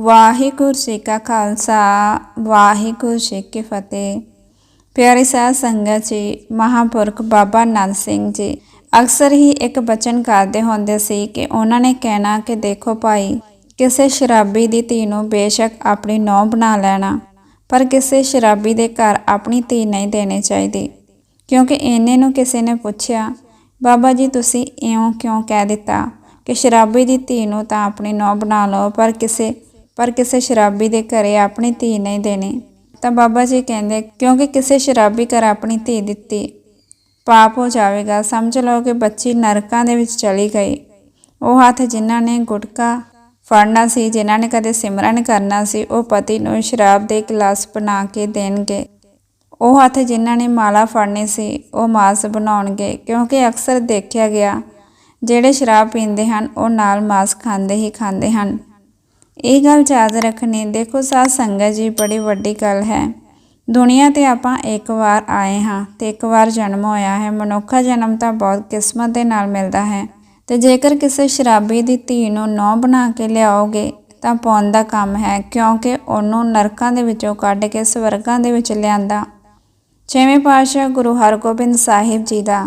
ਵਾਹਿਗੁਰੂ ਜੀ ਕਾ ਖਾਲਸਾ, ਵਾਹਿਗੁਰੂ ਜੀ ਕੀ ਫਤਿਹ। ਪਿਆਰੀ ਸਾਧ ਸੰਗਤ ਜੀ, ਮਹਾਂਪੁਰਖ ਬਾਬਾ ਨੰਦ ਸਿੰਘ ਜੀ, ਅਕਸਰ ਹੀ ਇੱਕ ਬਚਨ ਕਰਦੇ ਹੁੰਦੇ ਸੀ ਕਿ ਉਹਨਾਂ ਨੇ ਕਹਿਣਾ ਕਿ ਦੇਖੋ ਭਾਈ, ਕਿਸੇ ਸ਼ਰਾਬੀ ਦੀ ਧੀ ਨੂੰ ਬੇਸ਼ੱਕ ਆਪਣੀ ਨੌਂ ਬਣਾ ਲੈਣਾ, ਪਰ ਕਿਸੇ ਸ਼ਰਾਬੀ ਦੇ ਘਰ ਆਪਣੀ ਧੀ ਨਹੀਂ ਦੇਣੀ ਚਾਹੀਦੀ। ਕਿਉਂਕਿ ਇਹਨੇ ਨੂੰ ਕਿਸੇ ਨੇ ਪੁੱਛਿਆ, ਬਾਬਾ ਜੀ, ਤੁਸੀਂ ਇਉਂ ਕਿਉਂ ਕਹਿ ਦਿੱਤਾ ਕਿ ਸ਼ਰਾਬੀ ਦੀ ਧੀ ਨੂੰ ਤਾਂ ਆਪਣੀ ਨੌਂ ਬਣਾ ਲਓ, ਪਰ ਕਿਸੇ ਪਰ ਕਿਸੇ ਸ਼ਰਾਬੀ ਦੇ ਘਰੇ ਆਪਣੀ ਧੀ ਨਹੀਂ ਦੇਣੀ, ਤਾਂ ਬਾਬਾ ਜੀ ਕਹਿੰਦੇ, ਕਿਉਂਕਿ ਕਿਸੇ ਸ਼ਰਾਬੀ ਘਰ ਆਪਣੀ ਧੀ ਦਿੱਤੀ, ਪਾਪ ਹੋ ਜਾਵੇਗਾ। ਸਮਝ ਲਓ ਕਿ ਬੱਚੀ ਨਰਕਾਂ ਦੇ ਵਿੱਚ ਚਲੀ ਗਈ। ਉਹ ਹੱਥ ਜਿਨ੍ਹਾਂ ਨੇ ਗੁਟਕਾ ਫੜਨਾ ਸੀ, ਜਿਨ੍ਹਾਂ ਨੇ ਕਦੇ ਸਿਮਰਨ ਕਰਨਾ ਸੀ, ਉਹ ਪਤੀ ਨੂੰ ਸ਼ਰਾਬ ਦੇ ਗਲਾਸ ਬਣਾ ਕੇ ਦੇਣਗੇ। ਉਹ ਹੱਥ ਜਿਨ੍ਹਾਂ ਨੇ ਮਾਲਾ ਫੜਨੀ ਸੀ, ਉਹ ਮਾਸ ਬਣਾਉਣਗੇ। ਕਿਉਂਕਿ ਅਕਸਰ ਦੇਖਿਆ ਗਿਆ, ਜਿਹੜੇ ਸ਼ਰਾਬ ਪੀਂਦੇ ਹਨ, ਉਹ ਨਾਲ ਮਾਸ ਖਾਂਦੇ ਹੀ ਖਾਂਦੇ ਹਨ। ਇਹ ਗੱਲ ਯਾਦ ਰੱਖਣੀ, ਦੇਖੋ ਸਾਧ ਸੰਗਤ ਜੀ ਬੜੀ ਵੱਡੀ ਗੱਲ ਹੈ। ਦੁਨੀਆ ਤੇ ਆਪਾਂ ਇੱਕ ਵਾਰ ਆਏ ਹਾਂ ਤੇ ਇੱਕ ਵਾਰ ਜਨਮ ਹੋਇਆ ਹੈ। ਮਨੁੱਖਾ ਜਨਮ ਤਾਂ ਬਹੁਤ ਕਿਸਮਤ ਦੇ ਨਾਲ ਮਿਲਦਾ ਹੈ ਤੇ ਜੇਕਰ ਕਿਸੇ ਸ਼ਰਾਬੀ ਦੀ ਧੀ ਨੂੰ ਨੌ ਬਣਾ ਕੇ ਲਿਆਓਗੇ ਤਾਂ ਪੌਣ ਦਾ ਕੰਮ ਹੈ, ਕਿਉਂਕਿ ਉਹਨੂੰ ਨਰਕਾਂ ਦੇ ਵਿੱਚੋਂ ਕੱਢ ਕੇ ਸਵਰਗਾਂ ਦੇ ਵਿੱਚ ਲਿਆਂਦਾ। ਛੇਵੇਂ ਪਾਤਸ਼ਾਹ ਗੁਰੂ ਹਰਗੋਬਿੰਦ ਸਾਹਿਬ ਜੀ ਦਾ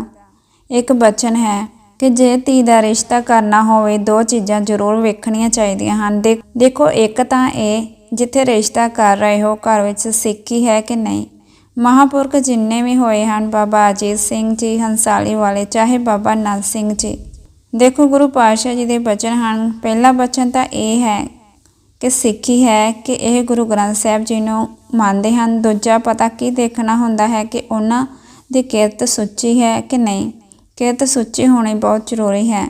ਇੱਕ ਬਚਨ ਹੈ ਕਿ ਜੇ ਧੀ ਦਾ ਰਿਸ਼ਤਾ ਕਰਨਾ ਹੋਵੇ, ਦੋ ਚੀਜ਼ਾਂ ਜ਼ਰੂਰ ਵੇਖਣੀਆਂ ਚਾਹੀਦੀਆਂ ਹਨ। ਦੇਖੋ, ਇੱਕ ਤਾਂ ਇਹ, ਜਿੱਥੇ ਰਿਸ਼ਤਾ ਕਰ ਰਹੇ ਹੋ, ਘਰ ਵਿੱਚ ਸਿੱਖੀ ਹੈ ਕਿ ਨਹੀਂ? ਮਹਾਪੁਰਖ ਜਿੰਨੇ ਵੀ ਹੋਏ ਹਨ, ਬਾਬਾ ਅਜੀਤ ਸਿੰਘ ਜੀ, ਹੰਸਾਲੀ ਵਾਲੇ, ਚਾਹੇ ਬਾਬਾ ਨੰਦ ਸਿੰਘ ਜੀ। ਦੇਖੋ, ਗੁਰੂ ਪਾਤਸ਼ਾਹ ਜੀ ਦੇ ਬਚਨ ਹਨ। ਪਹਿਲਾ ਬਚਨ ਤਾਂ ਇਹ ਹੈ ਕਿ ਸਿੱਖੀ ਹੈ ਕਿ ਇਹ ਗੁਰੂ ਗ੍ਰੰਥ ਸਾਹਿਬ ਜੀ ਨੂੰ ਮੰਨਦੇ ਹਨ। ਦੂਜਾ ਪਤਾ ਕੀ ਦੇਖਣਾ ਹੁੰਦਾ ਹੈ ਕਿ ਉਹਨਾਂ ਦੀ ਕਿਰਤ ਸੁੱਚੀ ਹੈ ਕਿ ਨਹੀਂ? ਕਿਰਤ ਸੁੱਚੀ ਹੋਣੀ ਬਹੁਤ ਜ਼ਰੂਰੀ ਹੈ।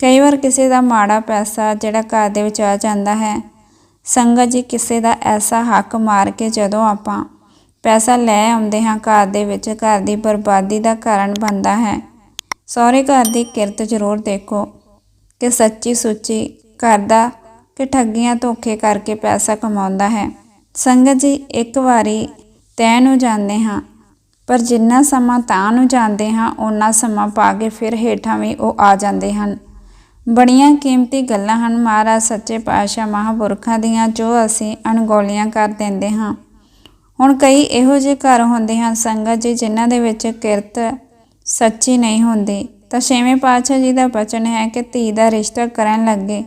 ਕਈ ਵਾਰ ਕਿਸੇ ਦਾ ਮਾੜਾ ਪੈਸਾ ਜਿਹੜਾ ਘਰ ਦੇ ਵਿੱਚ ਆ ਜਾਂਦਾ ਹੈ, ਸੰਗਤ ਜੀ ਕਿਸੇ ਦਾ ਐਸਾ ਹੱਕ ਮਾਰ ਕੇ ਜਦੋਂ ਆਪਾਂ ਪੈਸਾ ਲੈ ਆਉਂਦੇ ਹਾਂ ਘਰ ਦੇ ਵਿੱਚ, ਘਰ ਦੀ ਬਰਬਾਦੀ ਦਾ ਕਾਰਨ ਬਣਦਾ ਹੈ। ਸਹੁਰੇ ਘਰ ਦੀ ਕਿਰਤ ਜ਼ਰੂਰ ਦੇਖੋ ਕਿ ਸੱਚੀ ਸੁੱਚੀ ਘਰ ਦਾ ਕਿ ਠੱਗੀਆਂ ਧੋਖੇ ਕਰਕੇ ਪੈਸਾ ਕਮਾਉਂਦਾ ਹੈ। ਸੰਗਤ ਜੀ ਇੱਕ ਵਾਰੀ ਤੈਅ ਨੂੰ ਜਾਂਦੇ ਹਾਂ ਪਰ ਜਿੰਨਾ ਸਮਾਂ ਤਾਂ ਨੂੰ ਜਾਂਦੇ ਹਾਂ, ਓਨਾ ਸਮਾਂ ਪਾ ਕੇ ਫਿਰ ਹੇਠਾਂ ਵੀ ਉਹ ਆ ਜਾਂਦੇ ਹਨ। ਬੜੀਆਂ ਕੀਮਤੀ ਗੱਲਾਂ ਹਨ ਮਹਾਰਾਜ ਸੱਚੇ ਪਾਤਸ਼ਾਹ ਮਹਾਂਪੁਰਖਾਂ ਦੀਆਂ, ਜੋ ਅਸੀਂ ਅਣਗੌਲੀਆਂ ਕਰ ਦਿੰਦੇ ਹਾਂ। ਹੁਣ ਕਈ ਇਹੋ ਜਿਹੇ ਘਰ ਹੁੰਦੇ ਹਨ ਸੰਗਤ ਜੀ, ਜਿਨ੍ਹਾਂ ਦੇ ਵਿੱਚ ਕਿਰਤ ਸੱਚੀ ਨਹੀਂ ਹੁੰਦੀ। ਤਾਂ ਛੇਵੇਂ ਪਾਤਸ਼ਾਹ ਜੀ ਦਾ ਬਚਨ ਹੈ ਕਿ ਧੀ ਦਾ ਰਿਸ਼ਤਾ ਕਰਨ ਲੱਗੇ।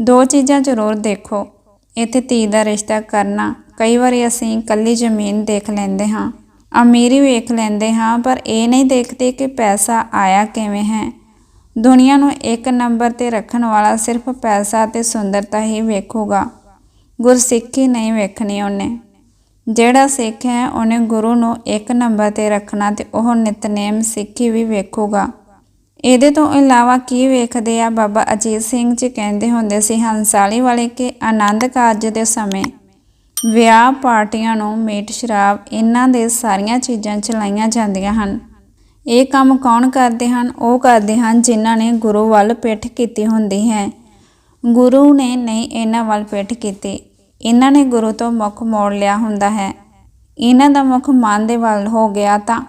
ਦੋ ਚੀਜ਼ਾਂ ਜ਼ਰੂਰ ਦੇਖੋ। ਇੱਥੇ ਧੀ ਦਾ ਰਿਸ਼ਤਾ ਕਰਨਾ। ਕਈ ਵਾਰੀ ਅਸੀਂ ਇਕੱਲੀ ਜ਼ਮੀਨ ਦੇਖ ਲੈਂਦੇ ਹਾਂ। ਅਮੀਰੀ ਵੇਖ ਲੈਂਦੇ ਹਾਂ, ਪਰ ਇਹ ਨਹੀਂ ਦੇਖਦੇ ਕਿ ਪੈਸਾ ਆਇਆ ਕਿਵੇਂ ਹੈ। ਦੁਨੀਆ ਨੂੰ ਇੱਕ ਨੰਬਰ ਤੇ ਰੱਖਣ ਵਾਲਾ ਸਿਰਫ ਪੈਸਾ ਤੇ ਸੁੰਦਰਤਾ ਹੀ ਵੇਖੂਗਾ। ਗੁਰਸਿੱਖੀ ਨਹੀਂ ਵੇਖਣੀ ਉਹਨੇ। ਜਿਹੜਾ ਸਿੱਖ ਹੈ, ਉਹਨੇ ਗੁਰੂ ਨੂੰ ਇੱਕ ਨੰਬਰ ਤੇ ਰੱਖਣਾ ਤੇ ਉਹ ਨਿਤਨੇਮ ਸਿੱਖੀ ਵੀ ਵੇਖੂਗਾ। ਇਹਦੇ ਤੋਂ ਇਲਾਵਾ ਕੀ ਵੇਖਦੇ ਆ? ਬਾਬਾ ਅਜੀਤ ਸਿੰਘ ਜੀ ਕਹਿੰਦੇ ਹੁੰਦੇ ਸੀ, ਹੰਸਾਲੀ ਵਾਲੇ, ਕਿ ਆਨੰਦ ਕਾਰਜ ਦੇ ਸਮੇਂ ਵਿਆਹ ਪਾਰਟੀਆਂ ਨੂੰ ਮੀਟ, ਸ਼ਰਾਬ, ਇਹਨਾਂ ਦੇ ਸਾਰੀਆਂ ਚੀਜ਼ਾਂ ਚਲਾਈਆਂ ਜਾਂਦੀਆਂ ਹਨ। ਇਹ ਕੰਮ ਕੌਣ ਕਰਦੇ ਹਨ? ਉਹ ਕਰਦੇ ਹਨ ਜਿਨ੍ਹਾਂ ਨੇ ਗੁਰੂ ਵੱਲ ਪਿੱਠ ਕੀਤੀ ਹੁੰਦੀ ਹੈ। ਗੁਰੂ ਨੇ ਨਹੀਂ ਇਹਨਾਂ ਵੱਲ ਪਿੱਠ ਕੀਤੀ। ਇਹਨਾਂ ਨੇ ਗੁਰੂ ਤੋਂ ਮੁੱਖ ਮੋੜ ਲਿਆ ਹੁੰਦਾ ਹੈ। ਇਹਨਾਂ ਦਾ ਮੁੱਖ ਮਨ ਦੇ ਵੱਲ ਹੋ ਗਿਆ ਤਾਂ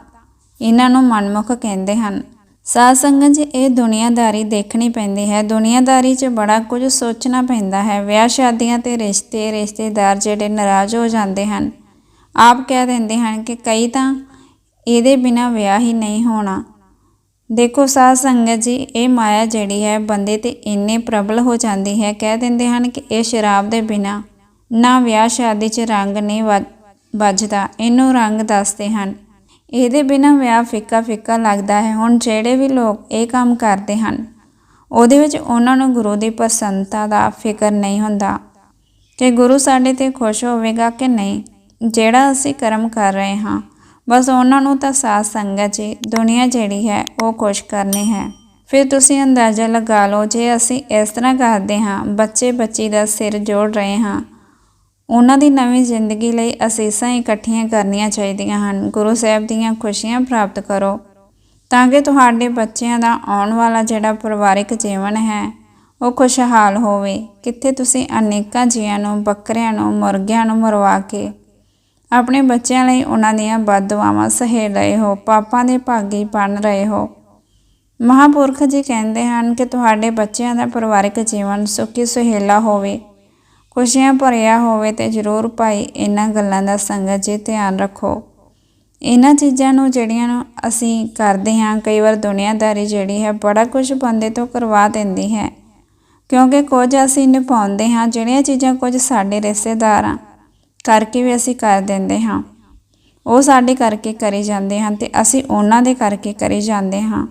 ਇਹਨਾਂ ਨੂੰ ਮਨਮੁਖ ਕਹਿੰਦੇ ਹਨ। ਸਾਧ ਸੰਗਤ ਜੀ, ਇਹ ਦੁਨੀਆਦਾਰੀ ਦੇਖਣੀ ਪੈਂਦੀ ਹੈ। ਦੁਨੀਆਦਾਰੀ 'ਚ ਬੜਾ ਕੁਝ ਸੋਚਣਾ ਪੈਂਦਾ ਹੈ। ਵਿਆਹ ਸ਼ਾਦੀਆਂ ਤੇ ਰਿਸ਼ਤੇ, ਰਿਸ਼ਤੇਦਾਰ ਜਿਹੜੇ ਨਾਰਾਜ਼ ਹੋ ਜਾਂਦੇ ਹਨ, ਆਪ ਕਹਿ ਦਿੰਦੇ ਹਨ ਕਿ ਕਈ ਤਾਂ ਇਹਦੇ ਬਿਨਾ ਵਿਆਹ ਹੀ ਨਹੀਂ ਹੋਣਾ। ਦੇਖੋ ਸਾਧ ਸੰਗਤ ਜੀ, ਇਹ ਮਾਇਆ ਜਿਹੜੀ ਹੈ, ਬੰਦੇ ਤੇ ਇੰਨੇ ਪ੍ਰਬਲ ਹੋ ਜਾਂਦੀ ਹੈ। ਕਹਿ ਦਿੰਦੇ ਹਨ ਕਿ ਇਹ ਸ਼ਰਾਬ ਦੇ ਬਿਨਾ ਨਾ ਵਿਆਹ ਸ਼ਾਦੀ 'ਚ ਰੰਗ ਨਹੀਂ ਵੱਜ- ਵੱਜਦਾ। ਇਹਨੂੰ ਰੰਗ ਦੱਸਦੇ ਹਨ। ਇਹਦੇ ਬਿਨਾ ਵਿਆਹ ਫਿੱਕਾ ਫਿੱਕਾ ਲੱਗਦਾ ਹੈ। ਹੁਣ ਜਿਹੜੇ ਵੀ ਲੋਕ ਇਹ ਕੰਮ ਕਰਦੇ ਹਨ, ਉਹਦੇ ਵਿੱਚ ਉਹਨਾਂ ਨੂੰ ਗੁਰੂ ਦੀ ਪ੍ਰਸੰਨਤਾ ਦਾ ਫਿਕਰ ਨਹੀਂ ਹੁੰਦਾ। ਕਿ ਗੁਰੂ ਸਾਡੇ ਤੇ ਖੁਸ਼ ਹੋਵੇਗਾ ਕਿ ਨਹੀਂ, ਜਿਹੜਾ ਅਸੀਂ ਕਰਮ ਕਰ ਰਹੇ ਹਾਂ, ਬਸ ਉਹਨਾਂ ਨੂੰ ਤਾਂ ਸਾਧ ਸੰਗਤ ਜੀ, ਦੁਨੀਆ ਜਿਹੜੀ ਹੈ ਉਹ ਖੁਸ਼ ਕਰਨੀ ਹੈ। ਫਿਰ ਤੁਸੀਂ ਅੰਦਾਜ਼ਾ ਲਗਾ ਲਓ, ਜੇ ਅਸੀਂ ਇਸ ਤਰ੍ਹਾਂ ਕਰਦੇ ਹਾਂ ਬੱਚੇ ਬੱਚੀ ਦਾ ਸਿਰ ਜੋੜ ਰਹੇ ਹਾਂ ਉਹਨਾਂ ਦੀ ਨਵੀਂ ਜ਼ਿੰਦਗੀ ਲਈ ਅਸੀਸਾਂ ਇਕੱਠੀਆਂ ਕਰਨੀਆਂ ਚਾਹੀਦੀਆਂ ਹਨ। ਗੁਰੂ ਸਾਹਿਬ ਦੀਆਂ ਖੁਸ਼ੀਆਂ ਪ੍ਰਾਪਤ ਕਰੋ। ਤਾਂ ਕਿ ਤੁਹਾਡੇ ਬੱਚਿਆਂ ਦਾ ਆਉਣ ਵਾਲਾ ਜਿਹੜਾ ਪਰਿਵਾਰਿਕ ਜੀਵਨ ਹੈ, ਉਹ ਖੁਸ਼ਹਾਲ ਹੋਵੇ। ਕਿੱਥੇ ਤੁਸੀਂ ਅਨੇਕਾਂ ਜੀਆਂ ਨੂੰ, ਬੱਕਰਿਆਂ ਨੂੰ, ਮੁਰਗਿਆਂ ਨੂੰ ਮਰਵਾ ਕੇ ਆਪਣੇ ਬੱਚਿਆਂ ਲਈ ਉਹਨਾਂ ਦੀਆਂ ਬਦਦੁਆਵਾਂ ਸਹੇ ਰਹੇ ਹੋ, ਪਾਪਾਂ ਦੇ ਭਾਗੀ ਬਣ ਰਹੇ ਹੋ। ਮਹਾਪੁਰਖ ਜੀ ਕਹਿੰਦੇ ਹਨ ਕਿ ਤੁਹਾਡੇ ਬੱਚਿਆਂ ਦਾ ਪਰਿਵਾਰਿਕ ਜੀਵਨ ਸੁਖੀ ਸੁਹੇਲਾ ਹੋਵੇ। ਖੁਸ਼ੀਆਂ ਭਰਿਆ ਹੋਵੇ ਤੇ ਜ਼ਰੂਰ ਭਾਈ, ਇਹਨਾਂ ਗੱਲਾਂ ਦਾ ਸੰਗਤ ਜੀ ਧਿਆਨ ਰੱਖੋ। ਇਹਨਾਂ ਚੀਜ਼ਾਂ ਨੂੰ ਜਿਹੜੀਆਂ ਨੂੰ ਅਸੀਂ ਕਰਦੇ ਹਾਂ, ਕਈ ਵਾਰ ਦੁਨੀਆਦਾਰੀ ਜਿਹੜੀ ਹੈ, ਬੜਾ ਕੁਝ ਬੰਦੇ ਤੋਂ ਕਰਵਾ ਦਿੰਦੀ ਹੈ। ਕਿਉਂਕਿ ਕੁਝ ਅਸੀਂ ਨਿਭਾਉਂਦੇ ਹਾਂ, ਜਿਹੜੀਆਂ ਚੀਜ਼ਾਂ ਕੁਝ ਸਾਡੇ ਰਿਸ਼ਤੇਦਾਰਾਂ ਕਰਕੇ ਵੀ ਅਸੀਂ ਕਰ ਦਿੰਦੇ ਹਾਂ। ਉਹ ਸਾਡੇ ਕਰਕੇ ਕਰੀ ਜਾਂਦੇ ਹਨ ਤੇ ਅਸੀਂ ਉਹਨਾਂ ਦੇ ਕਰਕੇ ਕਰੀ ਜਾਂਦੇ ਹਾਂ।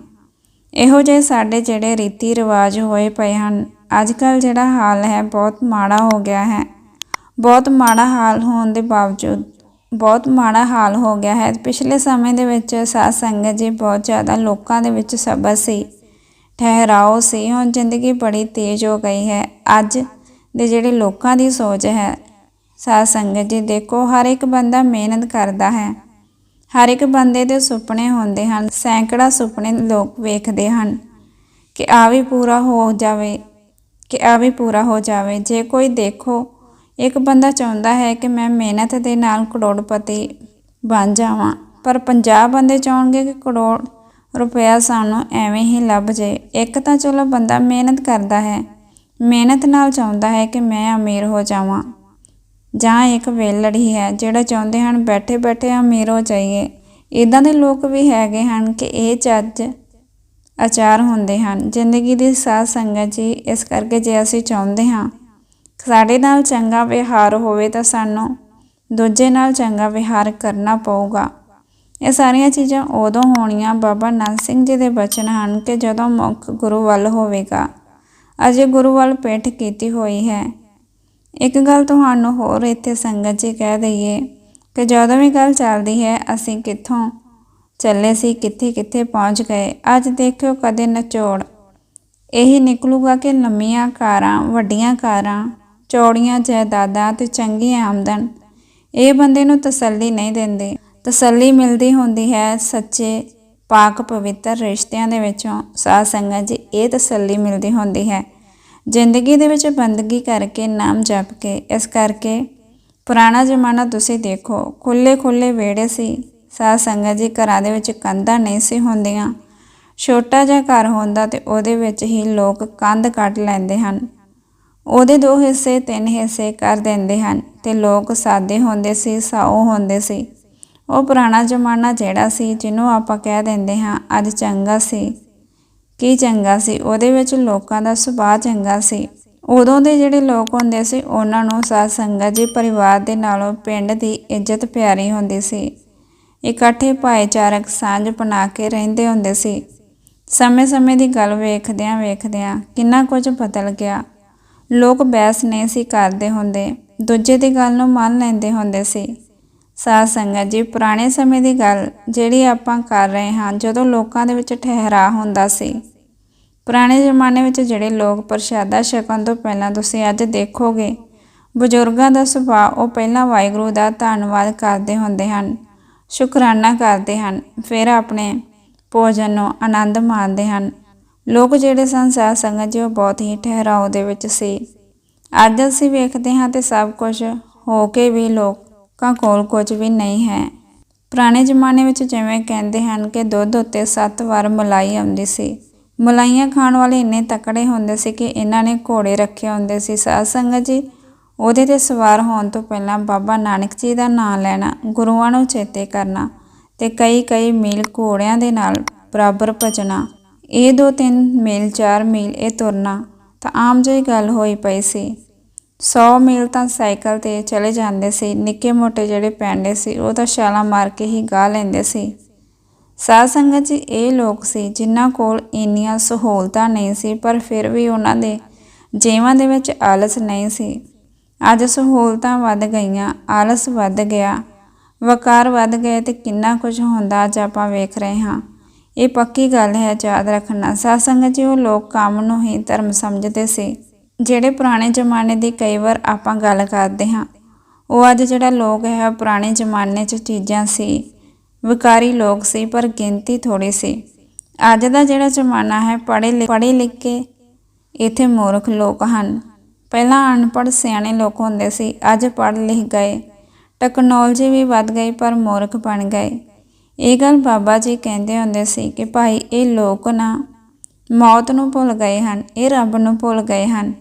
ਇਹੋ ਜਿਹੇ ਸਾਡੇ ਜਿਹੜੇ ਰੀਤੀ ਰਿਵਾਜ ਹੋਏ ਪਏ ਹਨ ਅੱਜ ਕੱਲ ਜਿਹੜਾ ਹਾਲ ਹੈ, ਬਹੁਤ ਮਾੜਾ ਹੋ ਗਿਆ ਹੈ। ਬਹੁਤ ਮਾੜਾ ਹਾਲ ਹੋਣ ਦੇ ਬਾਵਜੂਦ, ਬਹੁਤ ਮਾੜਾ ਹਾਲ ਹੋ ਗਿਆ ਹੈ। ਪਿਛਲੇ ਸਮੇਂ ਦੇ ਵਿੱਚ ਸਾਧ ਸੰਗਤ ਜੀ ਬਹੁਤ ਜ਼ਿਆਦਾ ਲੋਕਾਂ ਦੇ ਵਿੱਚ ਸਬਰ ਸੀ, ਠਹਿਰਾਓ ਸੀ। ਹੁਣ ਜ਼ਿੰਦਗੀ ਬੜੀ ਤੇਜ਼ ਹੋ ਗਈ ਹੈ। ਅੱਜ ਦੇ ਜਿਹੜੇ ਲੋਕਾਂ ਦੀ ਸੋਚ ਹੈ, ਸਾਧ ਸੰਗਤ ਜੀ ਦੇਖੋ, ਹਰ ਇੱਕ ਬੰਦਾ ਮਿਹਨਤ ਕਰਦਾ ਹੈ। ਹਰ ਇੱਕ ਬੰਦੇ ਦੇ ਸੁਪਨੇ ਹੁੰਦੇ ਹਨ। ਸੈਂਕੜਾ ਸੁਪਨੇ ਲੋਕ ਵੇਖਦੇ ਹਨ ਕਿ ਆ ਵੀ ਪੂਰਾ ਹੋ ਜਾਵੇ। ਕਿ ਆ ਵੀ ਪੂਰਾ ਹੋ ਜਾਵੇ। ਜੇ ਕੋਈ ਦੇਖੋ, ਇੱਕ ਬੰਦਾ ਚਾਹੁੰਦਾ ਹੈ ਕਿ ਮੈਂ ਮਿਹਨਤ ਦੇ ਨਾਲ ਕਰੋੜਪਤੀ ਬਣ ਜਾਵਾਂ, ਪਰ 50 ਬੰਦੇ ਚਾਹਣਗੇ ਕਿ ਕਰੋੜ ਰੁਪਇਆ ਸਾਨੂੰ ਐਵੇਂ ਹੀ ਲੱਭ ਜੇ। ਇੱਕ ਤਾਂ ਚਲੋ ਬੰਦਾ ਮਿਹਨਤ ਕਰਦਾ ਹੈ, ਮਿਹਨਤ ਨਾਲ ਚਾਹੁੰਦਾ ਹੈ ਕਿ ਮੈਂ ਅਮੀਰ ਹੋ ਜਾਵਾਂ, ਜਾਂ ਇੱਕ ਵੇਲੜ ਹੀ ਹੈ ਜਿਹੜਾ ਚਾਹੁੰਦੇ ਹਨ ਬੈਠੇ ਬੈਠੇ ਅਮੀਰ ਹੋ ਜਾਈਏ। ਇਦਾਂ ਦੇ ਲੋਕ ਵੀ ਹੈਗੇ ਹਨ ਕਿ ਇਹ ਚੱਜ ਆਚਾਰ ਹੁੰਦੇ ਹਨ। ਜ਼ਿੰਦਗੀ ਦੀ ਸਾਧ ਸੰਗਤ ਜੀ, ਇਸ ਕਰਕੇ ਜੇ ਅਸੀਂ ਚਾਹੁੰਦੇ ਹਾਂ, ਸਾਡੇ ਨਾਲ ਚੰਗਾ ਵਿਹਾਰ ਹੋਵੇ ਤਾਂ ਸਾਨੂੰ ਦੂਜੇ ਨਾਲ ਚੰਗਾ ਵਿਹਾਰ ਕਰਨਾ ਪਊਗਾ। ਇਹ ਸਾਰੀਆਂ ਚੀਜ਼ਾਂ ਉਦੋਂ ਹੋਣੀਆਂ ਬਾਬਾ ਨਾਨਕ ਸਿੰਘ ਜੀ ਦੇ ਬਚਨ ਹਨ ਕਿ ਜਦੋਂ ਮੁੱਖ ਗੁਰੂ ਵੱਲ ਹੋਵੇਗਾ। ਅਜੇ ਗੁਰੂ ਵੱਲ ਪੇਠ ਕੀਤੀ ਹੋਈ ਹੈ। ਇੱਕ ਗੱਲ ਤੁਹਾਨੂੰ ਹੋਰ ਇੱਥੇ ਸੰਗਤ ਜੀ ਕਹਿ ਦਈਏ ਕਿ ਜਦੋਂ ਵੀ ਗੱਲ ਚੱਲਦੀ ਹੈ, ਅਸੀਂ ਕਿੱਥੋਂ ਚੱਲੇ ਸੀ, ਕਿੱਥੇ ਕਿੱਥੇ ਪਹੁੰਚ ਗਏ। ਅੱਜ ਦੇਖਿਓ ਕਦੇ ਨਚੋੜ। ਇਹੀ ਨਿਕਲੂਗਾ ਕਿ ਲੰਮੀਆਂ ਕਾਰਾਂ, ਵੱਡੀਆਂ ਕਾਰਾਂ, ਚੌੜੀਆਂ ਜਾਇਦਾਦਾਂ ਤੇ ਚੰਗੀ ਆਮਦਨ। ਇਹ ਬੰਦੇ ਨੂੰ ਤਸੱਲੀ ਨਹੀਂ ਦਿੰਦੇ। ਤਸੱਲੀ ਮਿਲਦੀ ਹੁੰਦੀ ਹੈ ਸੱਚੇ, ਪਾਕ, ਪਵਿੱਤਰ ਰਿਸ਼ਤਿਆਂ ਦੇ ਵਿੱਚੋਂ। ਸਾਧ ਸੰਗਤ ਜੀ, ਇਹ ਤਸੱਲੀ ਮਿਲਦੀ ਹੁੰਦੀ ਹੈ। ਜ਼ਿੰਦਗੀ ਦੇ ਵਿੱਚ ਬੰਦਗੀ ਕਰਕੇ, ਨਾਮ ਜਪ ਕੇ, ਇਸ ਕਰਕੇ ਪੁਰਾਣਾ ਜ਼ਮਾਨਾ ਤੁਸੀਂ ਦੇਖੋ ਖੁੱਲੇ ਖੁੱਲੇ ਵਿਹੜੇ ਸੀ। ਸਾਧ ਸੰਗਤ ਜੀ ਘਰਾਂ ਦੇ ਵਿੱਚ ਕੰਧਾਂ ਨਹੀਂ ਸੀ ਹੁੰਦੀਆਂ। ਛੋਟਾ ਜਿਹਾ ਘਰ ਹੁੰਦਾ ਤੇ ਉਹਦੇ ਵਿੱਚ ਹੀ ਲੋਕ ਕੰਧ ਕੱਟ ਲੈਂਦੇ ਹਨ। ਉਹਦੇ ਦੋ ਹਿੱਸੇ, ਤਿੰਨ ਹਿੱਸੇ ਕਰ ਦਿੰਦੇ ਹਨ ਤੇ ਲੋਕ ਸਾਦੇ ਹੁੰਦੇ ਸੀ, ਸਾਉ ਹੁੰਦੇ ਸੀ। ਉਹ ਪੁਰਾਣਾ ਜ਼ਮਾਨਾ ਜਿਹੜਾ ਸੀ ਜਿਹਨੂੰ ਆਪਾਂ ਕਹਿ ਦਿੰਦੇ ਹਾਂ ਅੱਜ ਚੰਗਾ ਸੀ। ਕੀ ਚੰਗਾ ਸੀ? ਉਹਦੇ ਵਿੱਚ ਲੋਕਾਂ ਦਾ ਸੁਭਾਅ ਚੰਗਾ ਸੀ। ਉਦੋਂ ਦੇ ਜਿਹੜੇ ਲੋਕ ਹੁੰਦੇ ਸੀ, ਉਹਨਾਂ ਨੂੰ ਸਾਧ ਸੰਗਤ ਜੀ ਪਰਿਵਾਰ ਦੇ ਨਾਲੋਂ ਪਿੰਡ ਦੀ ਇੱਜ਼ਤ ਪਿਆਰੀ ਹੁੰਦੀ ਸੀ। ਇਕੱਠੇ ਭਾਈਚਾਰਕ ਸਾਂਝ ਬਣਾ ਕੇ ਰਹਿੰਦੇ ਹੁੰਦੇ ਸੀ। ਸਮੇਂ-ਸਮੇਂ ਦੀ ਗੱਲ ਵੇਖਦਿਆਂ ਵੇਖਦਿਆਂ ਕਿੰਨਾ ਕੁਝ ਬਦਲ ਗਿਆ। ਲੋਕ ਬਹਿਸ ਨਹੀਂ ਸੀ ਕਰਦੇ ਹੁੰਦੇ। ਦੂਜੇ ਦੀ ਗੱਲ ਨੂੰ ਮੰਨ ਲੈਂਦੇ ਹੁੰਦੇ ਸੀ। ਸਾਧ ਸੰਗਤ ਜੀ, ਪੁਰਾਣੇ ਸਮੇਂ ਦੀ ਗੱਲ ਜਿਹੜੀ ਆਪਾਂ ਕਰ ਰਹੇ ਹਾਂ ਜਦੋਂ ਲੋਕਾਂ ਦੇ ਵਿੱਚ ਠਹਿਰਾ ਹੁੰਦਾ ਸੀ। ਪੁਰਾਣੇ ਜ਼ਮਾਨੇ ਵਿੱਚ ਜਿਹੜੇ ਲੋਕ ਪ੍ਰਸ਼ਾਦਾ ਛਕਣ ਤੋਂ ਪਹਿਲਾਂ ਤੁਸੀਂ ਅੱਜ ਦੇਖੋਗੇ, ਬਜ਼ੁਰਗਾਂ ਦਾ ਸੁਭਾਅ ਉਹ ਪਹਿਲਾਂ ਵਾਹਿਗੁਰੂ ਦਾ ਧੰਨਵਾਦ ਕਰਦੇ ਹੁੰਦੇ ਹਨ। ਸ਼ੁਕਰਾਨਾ ਕਰਦੇ ਹਨ। ਫਿਰ ਆਪਣੇ ਭੋਜਨ ਨੂੰ ਆਨੰਦ ਮਾਣਦੇ ਹਨ। ਲੋਕ ਜਿਹੜੇ ਸੰਸਾਰ ਸੰਗਤ ਜੀ, ਉਹ ਬਹੁਤ ਹੀ ਠਹਿਰਾਓ ਦੇ ਵਿੱਚ ਸੀ। ਅੱਜ ਅਸੀਂ ਵੇਖਦੇ ਹਾਂ ਤੇ ਸਭ ਕੁਝ ਹੋ ਕੇ ਵੀ ਲੋਕਾਂ ਕੋਲ ਕੁਝ ਵੀ ਨਹੀਂ ਹੈ। ਪੁਰਾਣੇ ਜ਼ਮਾਨੇ ਵਿੱਚ ਜਿਵੇਂ ਕਹਿੰਦੇ ਹਨ ਕਿ ਦੁੱਧ ਉੱਤੇ 7 ਵਾਰ ਮਲਾਈ ਆਉਂਦੀ ਸੀ। ਮਲਾਈਆਂ ਖਾਣ ਵਾਲੇ ਇੰਨੇ ਤਕੜੇ ਹੁੰਦੇ ਸੀ ਕਿ ਇਹਨਾਂ ਨੇ ਘੋੜੇ ਰੱਖੇ ਹੁੰਦੇ ਸੀ। ਸਾਧ ਸੰਗਤ ਜੀ ਉਹਦੇ ਤੇ ਸਵਾਰ ਹੋਣ ਤੋਂ ਪਹਿਲਾਂ ਬਾਬਾ ਨਾਨਕ ਜੀ ਦਾ ਨਾਮ ਲੈਣਾ, ਗੁਰੂਆਂ ਨੂੰ ਚੇਤੇ ਕਰਨਾ ਤੇ ਕਈ ਕਈ ਮੀਲ ਘੋੜਿਆਂ ਦੇ ਨਾਲ ਬਰਾਬਰ ਭਜਣਾ। ਇਹ ਦੋ ਤਿੰਨ ਮੀਲ, ਚਾਰ ਮੀਲ ਇਹ ਤੁਰਨਾ ਤਾਂ ਆਮ ਜਿਹੀ ਗੱਲ ਹੋਈ ਪਈ ਸੀ। 100 ਮੀਲ ਤਾਂ ਸਾਈਕਲ ਤੇ ਚਲੇ ਜਾਂਦੇ ਸੀ, ਨਿੱਕੇ ਮੋਟੇ ਜਿਹੜੇ ਪੈਂਡੇ ਸੀ ਉਹ ਤਾਂ ਛਾਲਾਂ ਮਾਰ ਕੇ ਹੀ ਗਾ ਲੈਂਦੇ ਸੀ। ਸਾਧ ਸੰਗਤ ਜੀ ਇਹ ਲੋਕ ਸੀ ਜਿਨ੍ਹਾਂ ਕੋਲ ਇੰਨੀਆਂ ਸਹੂਲਤਾਂ ਨਹੀਂ ਸੀ, ਪਰ ਫਿਰ ਵੀ ਉਹਨਾਂ ਦੇ ਜੀਵਨ ਦੇ ਵਿੱਚ ਆਲਸ ਨਹੀਂ ਸੀ। ਅੱਜ ਸਹੂਲਤਾਂ ਵੱਧ ਗਈਆਂ, ਆਲਸ ਵੱਧ ਗਿਆ। ਵਕਾਰ ਵੱਧ ਗਏ ਤੇ ਕਿੰਨਾ ਕੁਝ ਹੁੰਦਾ ਅੱਜ ਆਪਾਂ ਵੇਖ ਰਹੇ ਹਾਂ। ਇਹ ਪੱਕੀ ਗੱਲ ਹੈ, ਯਾਦ ਰੱਖਣਾ। ਸਾਧ ਸੰਗਤ ਜੀ, ਉਹ ਲੋਕ ਕੰਮ ਨੂੰ ਹੀ ਧਰਮ ਸਮਝਦੇ ਸੀ। ਜਿਹੜੇ ਪੁਰਾਣੇ ਜ਼ਮਾਨੇ ਦੀ ਕਈ ਵਾਰ ਆਪਾਂ ਗੱਲ ਕਰਦੇ ਹਾਂ, ਉਹ ਅੱਜ ਜਿਹੜਾ ਲੋਕ ਹੈ ਪੁਰਾਣੇ ਜ਼ਮਾਨੇ 'ਚ ਚੀਜ਼ਾਂ ਸੀ। ਵਿਕਾਰੀ ਲੋਕ ਸੀ, ਪਰ ਗਿਣਤੀ ਥੋੜੀ ਸੀ। ਅੱਜ ਦਾ ਜਿਹੜਾ ਜ਼ਮਾਨਾ ਹੈ, ਪੜ੍ਹੇ ਪੜ੍ਹੇ ਲਿਖ ਕੇ ਇੱਥੇ ਮੂਰਖ ਲੋਕ ਹਨ। ਪਹਿਲਾਂ ਅਨਪੜ੍ਹ ਸਿਆਣੇ ਲੋਕ ਹੁੰਦੇ ਸੀ, ਅੱਜ ਪੜ੍ਹ ਲਿਖ ਗਏ। ਟੈਕਨੋਲੋਜੀ ਵੀ ਵੱਧ ਗਈ, ਪਰ ਮੂਰਖ ਬਣ ਗਏ। ਇਹ ਗੱਲ ਬਾਬਾ ਜੀ ਕਹਿੰਦੇ ਹੁੰਦੇ ਸੀ ਕਿ ਭਾਈ, ਇਹ ਲੋਕ ਨਾ ਮੌਤ ਨੂੰ ਭੁੱਲ ਗਏ ਹਨ, ਇਹ ਰੱਬ ਨੂੰ ਭੁੱਲ ਗਏ ਹਨ।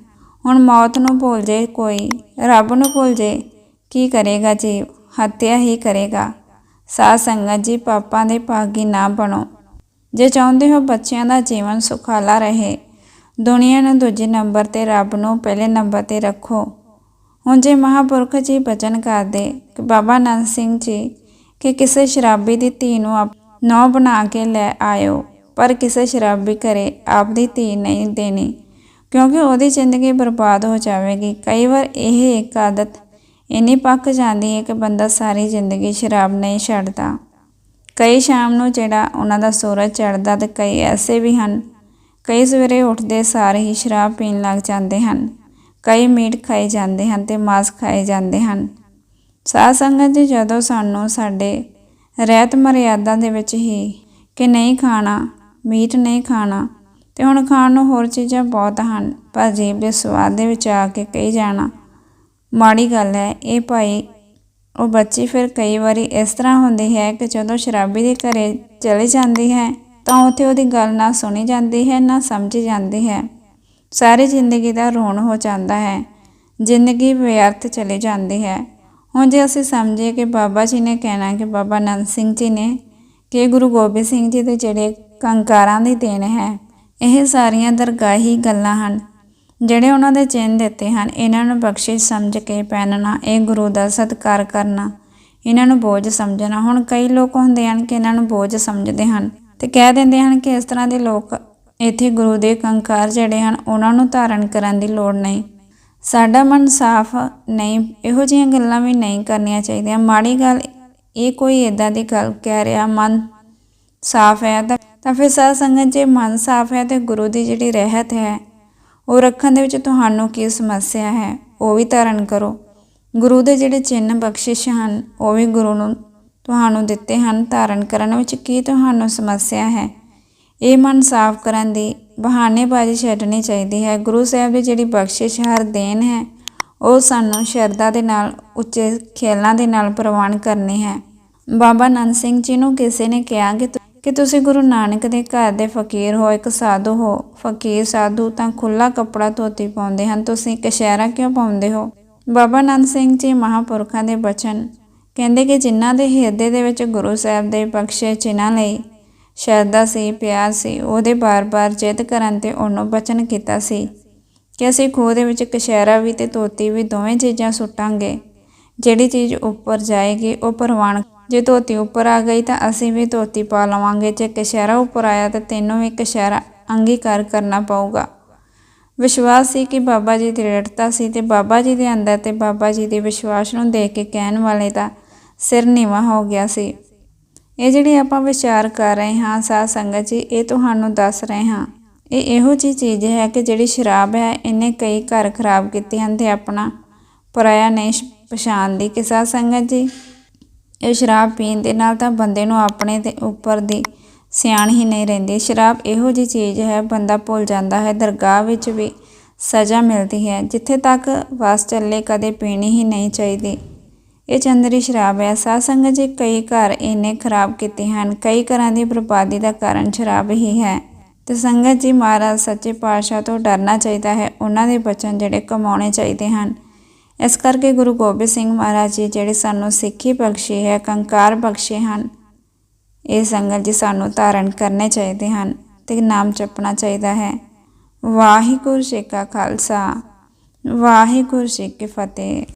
ਹੁਣ ਮੌਤ ਨੂੰ ਭੁੱਲ ਜੇ ਕੋਈ, ਰੱਬ ਨੂੰ ਭੁੱਲ ਜੇ, ਕੀ ਕਰੇਗਾ ਜੀਵ? ਹੱਤਿਆ ਹੀ ਕਰੇਗਾ। ਸਾਧ ਸੰਗਤ ਜੀ, ਪਾਪਾਂ ਦੇ ਭਾਗੀ ਨਾ ਬਣੋ। ਜੇ ਚਾਹੁੰਦੇ ਹੋ ਬੱਚਿਆਂ ਦਾ ਜੀਵਨ ਸੁਖਾਲਾ ਰਹੇ ਦੁਨੀਆ ਨੂੰ ਦੂਜੇ ਨੰਬਰ ਤੇ ਰੱਬ ਨੂੰ ਪਹਿਲੇ ਨੰਬਰ ਤੇ ਰੱਖੋ। ਹੁਣ ਜੇ ਮਹਾਪੁਰਖ ਜੀ ਬਚਨ ਕਰਦੇ ਕਿ ਬਾਬਾ ਨੰਦ ਸਿੰਘ ਜੀ ਕਿ ਕਿਸੇ ਸ਼ਰਾਬੀ ਦੀ ਧੀ ਨੂੰ ਆਪ ਨੌ ਬਣਾ ਕੇ ਲੈ ਆਇਓ, ਪਰ ਕਿਸੇ ਸ਼ਰਾਬੀ ਘਰੇ ਆਪਦੀ ਧੀ ਨਹੀਂ ਦੇਣੀ, ਕਿਉਂਕਿ ਉਹਦੀ ਜ਼ਿੰਦਗੀ ਬਰਬਾਦ ਹੋ ਜਾਵੇਗੀ। ਕਈ ਵਾਰ ਇਹ ਇੱਕ ਆਦਤ ਇੰਨੀ ਪੱਕ ਜਾਂਦੀ ਹੈ ਕਿ ਬੰਦਾ ਸਾਰੀ ਜ਼ਿੰਦਗੀ ਸ਼ਰਾਬ ਨਹੀਂ ਛੱਡਦਾ। ਕਈ ਸ਼ਾਮ ਨੂੰ ਜਿਹੜਾ ਉਹਨਾਂ ਦਾ ਸੂਰਜ ਚੜ੍ਹਦਾ ਤੇ ਕਈ ਐਸੇ ਵੀ ਹਨ ਕਈ ਸਵੇਰੇ ਉੱਠਦੇ ਸਾਰ ਹੀ ਸ਼ਰਾਬ ਪੀਣ ਲੱਗ ਜਾਂਦੇ ਹਨ। ਕਈ ਮੀਟ ਖਾਏ ਜਾਂਦੇ ਹਨ ਤੇ ਮਾंस ਖਾਏ ਜਾਂਦੇ ਹਨ। ਸਾਧ ਸੰਗਤ ਜੀ, ਜਦੋਂ ਸਾਨੂੰ ਸਾਡੇ ਰਹਿਤ ਮਰਿਆਦਾ ਦੇ ਵਿੱਚ ਹੀ ਕਿ ਨਹੀਂ ਖਾਣਾ, ਮੀਟ ਨਹੀਂ ਖਾਣਾ ਤੇ ਹੁਣ ਖਾਣ ਨੂੰ ਹੋਰ ਚੀਜ਼ਾਂ ਬਹੁਤ ਹਨ, ਪਰ ਜੀਭ ਦੇ ਸਵਾਦ ਦੇ ਵਿੱਚ ਆ ਕੇ ਕਹੀ ਜਾਣਾ, ਮਾੜੀ ਗੱਲ ਹੈ, ਇਹ ਭਾਈ, ਉਹ ਬੱਚੀ ਫਿਰ ਕਈ ਵਾਰੀ ਇਸ ਤਰ੍ਹਾਂ ਹੁੰਦੀ ਹੈ ਕਿ ਜਦੋਂ ਸ਼ਰਾਬੀ ਦੇ ਘਰੇ ਚਲੇ ਜਾਂਦੀ ਹੈ ਤਾਂ ਉੱਥੇ ਉਹਦੀ ਗੱਲ ਨਾ ਸੁਣੀ ਜਾਂਦੀ ਹੈ, ਨਾ ਸਮਝੀ ਜਾਂਦੀ ਹੈ। ਸਾਰੀ ਜ਼ਿੰਦਗੀ ਦਾ ਰੋਣ ਹੋ ਜਾਂਦਾ ਹੈ। ਜ਼ਿੰਦਗੀ ਵਿਅਰਥ ਚਲੀ ਜਾਂਦੀ ਹੈ। ਹੁਣ ਜੇ ਅਸੀਂ ਸਮਝੀਏ ਕਿ ਬਾਬਾ ਜੀ ਨੇ ਕਹਿਣਾ ਕਿ ਬਾਬਾ ਨੰਦ ਸਿੰਘ ਜੀ ਨੇ ਕਿ ਗੁਰੂ ਗੋਬਿੰਦ ਸਿੰਘ ਜੀ ਦੇ ਜਿਹੜੇ ਕੰਕਾਰਾਂ ਦੀ ਦੇਣ ਹੈ, ਇਹ ਸਾਰੀਆਂ ਦਰਗਾਹੀ ਗੱਲਾਂ ਹਨ। ਜਿਹੜੇ ਉਹਨਾਂ ਦੇ ਚਿੰਨ ਦਿੱਤੇ ਹਨ, ਇਹਨਾਂ ਨੂੰ ਬਖਸ਼ਿਸ਼ ਸਮਝ ਕੇ ਪਹਿਨਣਾ, ਇਹ ਗੁਰੂ ਦਾ ਸਤਿਕਾਰ ਕਰਨਾ, ਇਹਨਾਂ ਨੂੰ ਬੋਝ ਸਮਝਣਾ। ਹੁਣ ਕਈ ਲੋਕ ਹੁੰਦੇ ਹਨ ਕਿ ਇਹਨਾਂ ਨੂੰ ਬੋਝ ਸਮਝਦੇ ਹਨ। ਤੇ ਕਹਿ ਦਿੰਦੇ ਹਨ ਕਿ ਇਸ ਤਰ੍ਹਾਂ ਦੇ ਲੋਕ ਇੱਥੇ ਗੁਰੂ ਦੇ ਕੰਕਾਰ ਜਿਹੜੇ ਹਨ, ਉਹਨਾਂ ਨੂੰ ਧਾਰਨ ਕਰਨ ਦੀ ਲੋੜ ਨਹੀਂ। ਸਾਡਾ ਮਨ ਸਾਫ਼ ਨਹੀਂ, ਇਹੋ ਜਿਹੀਆਂ ਗੱਲਾਂ ਵੀ ਨਹੀਂ ਕਰਨੀਆਂ ਚਾਹੀਦੀਆਂ। ਮਾੜੀ ਗੱਲ, ਇਹ ਕੋਈ ਇਦਾਂ ਦੀ ਗੱਲ ਕਹਿ ਰਿਹਾ, ਮਨ ਸਾਫ਼ ਹੈ ਤਾਂ ਫਿਰ ਸਾਧ ਸੰਗਤ ਜੇ ਮਨ ਸਾਫ਼ ਹੈ ਤੇ ਗੁਰੂ ਦੀ ਜਿਹੜੀ ਰਹਿਤ ਹੈ, ਉਹ ਰੱਖਣ ਦੇ ਵਿੱਚ ਤੁਹਾਨੂੰ ਕੀ ਸਮੱਸਿਆ ਹੈ? ਉਹ ਵੀ ਧਾਰਨ ਕਰੋ। ਗੁਰੂ ਦੇ ਜਿਹੜੇ ਚਿੰਨ ਬਖਸ਼ਿਸ਼ ਹਨ, ਉਹ ਵੀ ਗੁਰੂ ਨੂੰ ਤੁਹਾਨੂੰ ਦਿੱਤੇ ਹਨ ਧਾਰਨ ਕਰਨ ਵਿੱਚ ਕੀ ਤੁਹਾਨੂੰ ਸਮੱਸਿਆ ਹੈ? ਇਹ ਮਨ ਸਾਫ਼ ਕਰਨ ਦੀ ਬਹਾਨੇਬਾਜ਼ੀ ਛੱਡਣੀ ਚਾਹੀਦੀ ਹੈ। ਗੁਰੂ ਸਾਹਿਬ ਦੀ ਜਿਹੜੀ ਬਖਸ਼ਿਸ਼ ਹਰ ਦੇਣ ਹੈ, ਉਹ ਸਾਨੂੰ ਸ਼ਰਧਾ ਦੇ ਨਾਲ, ਉੱਚੇ ਖਿਆਲਾਂ ਦੇ ਨਾਲ ਪ੍ਰਵਾਨ ਕਰਨੀ ਹੈ। ਬਾਬਾ ਨੰਦ ਸਿੰਘ ਜੀ ਨੂੰ ਕਿਸੇ ਨੇ ਕਿਹਾ ਕਿ ਕਿ ਤੁਸੀਂ ਗੁਰੂ ਨਾਨਕ ਦੇ ਘਰ ਦੇ ਫਕੀਰ ਹੋ, ਇੱਕ ਸਾਧੂ ਹੋ। ਫਕੀਰ ਸਾਧੂ ਤਾਂ ਖੁੱਲਾ ਕੱਪੜਾ ਧੋਤੀ ਪਾਉਂਦੇ ਹਨ। ਤੁਸੀਂ ਕਸ਼ਹਿਰਾ ਕਿਉਂ ਪਾਉਂਦੇ ਹੋ? ਬਾਬਾ ਨੰਦ ਸਿੰਘ ਜੀ ਮਹਾਪੁਰਖਾਂ ਦੇ ਬਚਨ ਕਹਿੰਦੇ ਕਿ ਜਿਨ੍ਹਾਂ ਦੇ ਹਿਰਦੇ ਦੇ ਵਿੱਚ ਗੁਰੂ ਸਾਹਿਬ ਦੇ ਬਖਸ਼ੇ ਚਿੰਨ੍ਹਾਂ ਲਈ ਸ਼ਰਧਾ ਸੀ, ਪਿਆਰ ਸੀ, ਉਹਦੇ ਬਾਰ-ਬਾਰ ਜਿੱਦ ਕਰਨ ਤੇ ਉਹਨੂੰ ਬਚਨ ਕੀਤਾ ਸੀ ਕਿ ਅਸੀਂ ਖੂਹ ਦੇ ਵਿੱਚ ਕਸ਼ਹਿਰਾ ਵੀ ਤੇ ਧੋਤੀ ਵੀ ਦੋਵੇਂ ਚੀਜ਼ਾਂ ਸੁੱਟਾਂਗੇ। ਜਿਹੜੀ ਚੀਜ਼ ਉੱਪਰ ਜਾਏਗੀ, ਉਹ ਪ੍ਰਵਾਨ ਜੇ ਧੋਤੀ ਉੱਪਰ ਆ ਗਈ ਤਾਂ ਅਸੀਂ ਵੀ ਧੋਤੀ ਪਾ ਲਵਾਂਗੇ। ਜੇ ਕਸ਼ਹਿਰਾ ਉੱਪਰ ਆਇਆ ਤਾਂ ਤੈਨੂੰ ਵੀ ਕਸ਼ਹਿਰਾ ਅੰਗੀਕਾਰ ਕਰਨਾ ਪਊਗਾ। ਵਿਸ਼ਵਾਸ ਸੀ ਕਿ ਬਾਬਾ ਜੀ ਦੀ ਦ੍ਰਿੜਤਾ ਸੀ ਤੇ ਬਾਬਾ ਜੀ ਦੇ ਅੰਦਰ ਤੇ ਬਾਬਾ ਜੀ ਦੇ ਵਿਸ਼ਵਾਸ ਨੂੰ ਦੇਖ ਕੇ ਕਹਿਣ ਵਾਲੇ ਦਾ ਸਿਰ ਨੀਵਾ ਹੋ ਗਿਆ ਸੀ। ਇਹ ਜਿਹੜੀ ਆਪਾਂ ਵਿਚਾਰ ਕਰ ਰਹੇ ਹਾਂ ਸਾਧ ਸੰਗਤ ਜੀ, ਇਹ ਤੁਹਾਨੂੰ ਦੱਸ ਰਹੇ ਹਾਂ। ਇਹ ਇਹੋ ਜਿਹੀ ਚੀਜ਼ ਹੈ ਕਿ ਜਿਹੜੀ ਸ਼ਰਾਬ ਹੈ, ਇਹਨੇ ਕਈ ਘਰ ਖਰਾਬ ਕੀਤੇ ਹਨ ਤੇ ਆਪਣਾ ਪਰਾਇਆ ਨਹੀਂ ਪਛਾਣਦੀ ਕਿ ਸਾਧ ਸੰਗਤ ਜੀ, ਇਹ ਸ਼ਰਾਬ ਪੀਣ ਦੇ ਨਾਲ ਤਾਂ ਬੰਦੇ ਨੂੰ ਆਪਣੇ ਦੇ ਉੱਪਰ ਦੀ ਸਿਆਣ ਹੀ ਨਹੀਂ ਰਹਿੰਦੀ। ਸ਼ਰਾਬ ਇਹੋ ਜਿਹੀ ਚੀਜ਼ ਹੈ, ਬੰਦਾ ਭੁੱਲ ਜਾਂਦਾ ਹੈ, ਦਰਗਾਹ ਵਿੱਚ ਵੀ ਸਜ਼ਾ ਮਿਲਦੀ ਹੈ, ਜਿੱਥੇ ਤੱਕ ਵਸ ਚੱਲੇ ਕਦੇ ਪੀਣੀ ਹੀ ਨਹੀਂ ਚਾਹੀਦੀ। ਇਹ ਚੰਦਰੀ ਸ਼ਰਾਬ ਹੈ। ਸਾਧ ਸੰਗਤ ਜੀ, ਕਈ ਘਰ ਇੰਨੇ ਖਰਾਬ ਕੀਤੇ ਹਨ। ਕਈ ਘਰਾਂ ਦੀ ਬਰਬਾਦੀ ਦਾ ਕਾਰਨ ਸ਼ਰਾਬ ਹੀ ਹੈ। ਤੇ ਸੰਗਤ ਜੀ, ਮਹਾਰਾਜ ਸੱਚੇ ਪਾਤਸ਼ਾਹ ਤੋਂ ਡਰਨਾ ਚਾਹੀਦਾ ਹੈ। ਉਹਨਾਂ ਦੇ ਬਚਨ ਜਿਹੜੇ ਕਮਾਉਣੇ ਚਾਹੀਦੇ ਹਨ। ਇਸ ਕਰਕੇ ਗੁਰੂ ਗੋਬਿੰਦ ਸਿੰਘ ਮਹਾਰਾਜ ਜੀ, ਜਿਹੜੇ ਸਾਨੂੰ ਸਿੱਖੀ ਬਖਸ਼ੀ ਹੈ, ਕੰਕਾਰ ਬਖਸ਼ੇ ਹਨ ਇਹ ਸੰਗਤ ਜੀ ਸਾਨੂੰ ਧਾਰਨ ਕਰਨੇ ਚਾਹੀਦੇ ਹਨ ਤੇ ਨਾਮ ਜਪਣਾ ਚਾਹੀਦਾ ਹੈ। ਵਾਹਿਗੁਰੂ ਜੀ ਕਾ ਖਾਲਸਾ, ਵਾਹਿਗੁਰੂ ਜੀ ਕੀ ਫਤਿਹ।